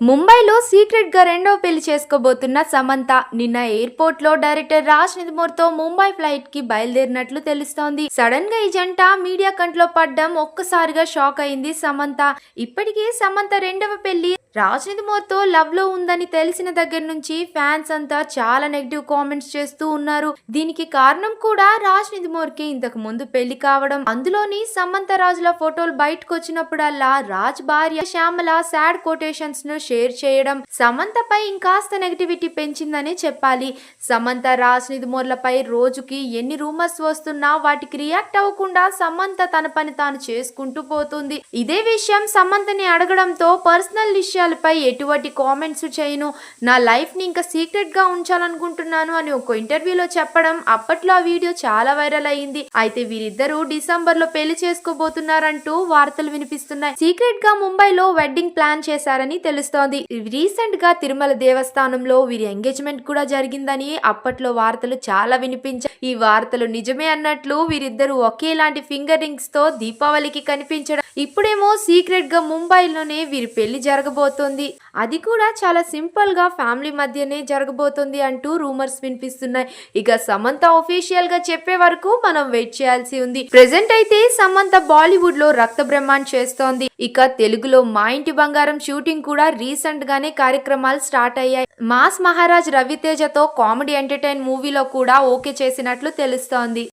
ముంబైలో సీక్రెట్గా రెండవ పెళ్ళి చేసుకోబోతున్న సమంత నిన్న ఎయిర్పోర్ట్లో డైరెక్టర్ రాజ్ నిధుమూర్తో ముంబై ఫ్లైట్కి బయలుదేరినట్లు తెలుస్తోంది. సడన్గా ఈ జంట మీడియా కంట్లో పడ్డం ఒక్కసారిగా షాక్ అయింది సమంత. ఇప్పటికే సమంత రెండవ పెళ్ళి రాజ్ లవ్లో ఉందని తెలిసిన దగ్గర నుంచి ఫ్యాన్స్ అంతా చాలా నెగిటివ్ కామెంట్స్ చేస్తూ ఉన్నారు. దీనికి కారణం కూడా రాజ్నిధిమోర్కి ఇంతకు ముందు పెళ్ళి కావడం. అందులోని సమంత రాజుల ఫోటోలు బయటకు వచ్చినప్పుడల్లా రాజ్ భార్య శ్యామల సాడ్ కొటేషన్స్ను షేర్ చేయడం. సమంతపై ఇంకాస్త నెగిటివిటీ పెంచిందనే చెప్పాలి. సమంత రాజ్నిధిమోర్లపై రోజుకి ఎన్ని రూమర్స్ వస్తున్నా వాటికి రియాక్ట్ అవ్వకుండా సమంత తన పని తాను చేసుకుంటూ పోతుంది. ఇదే విషయం సమంతని అడగడంతో పర్సనల్ విషయం విషయాలపై ఎటువంటి కామెంట్స్ చేయను. నా లైఫ్ని ఇంకా సీక్రెట్గా ఉంచాలనుకుంటున్నాను అని ఒక ఇంటర్వ్యూలో చెప్పడం అప్పట్లో ఆ వీడియో చాలా వైరల్ అయింది. అయితే వీరిద్దరూ డిసెంబర్లో పెళ్ళి చేసుకోబోతున్నారంటూ వార్తలు వినిపిస్తున్నాయి. సీక్రెట్గా ముంబైలో వెడ్డింగ్ ప్లాన్ చేశారని తెలుస్తోంది. రీసెంట్గా తిరుమల దేవస్థానంలో వీరి ఎంగేజ్మెంట్ కూడా జరిగిందని అప్పట్లో వార్తలు చాలా వినిపించాయి. ఈ వార్తలు నిజమే అన్నట్లు వీరిద్దరూ ఒకేలాంటి ఫింగర్ రింగ్స్తో దీపావళికి కనిపించడం ఇప్పుడేమో సీక్రెట్గా ముంబైలోనే వీరి పెళ్ళి జరగబోతోంది. అది కూడా చాలా సింపుల్గా ఫ్యామిలీ మధ్యనే జరగబోతోంది అంటూ రూమర్స్ వినిపిస్తున్నాయి. ఇక సమంత ఒఫీషియల్గా చెప్పే వరకు మనం వెయిట్ చేయాల్సి ఉంది. ప్రెసెంట్ అయితే సమంత బాలీవుడ్లో రక్త బ్రహ్మాండ్ చేస్తోంది. ఇక తెలుగులో మా ఇంటి బంగారం షూటింగ్ కూడా రీసెంట్ గానే కార్యక్రమాలు స్టార్ట్ అయ్యాయి. మాస్ మహారాజ్ రవితేజతో కామెడీ ఎంటర్టైన్ మూవీలో కూడా ఓకే చేసినట్లు తెలుస్తోంది.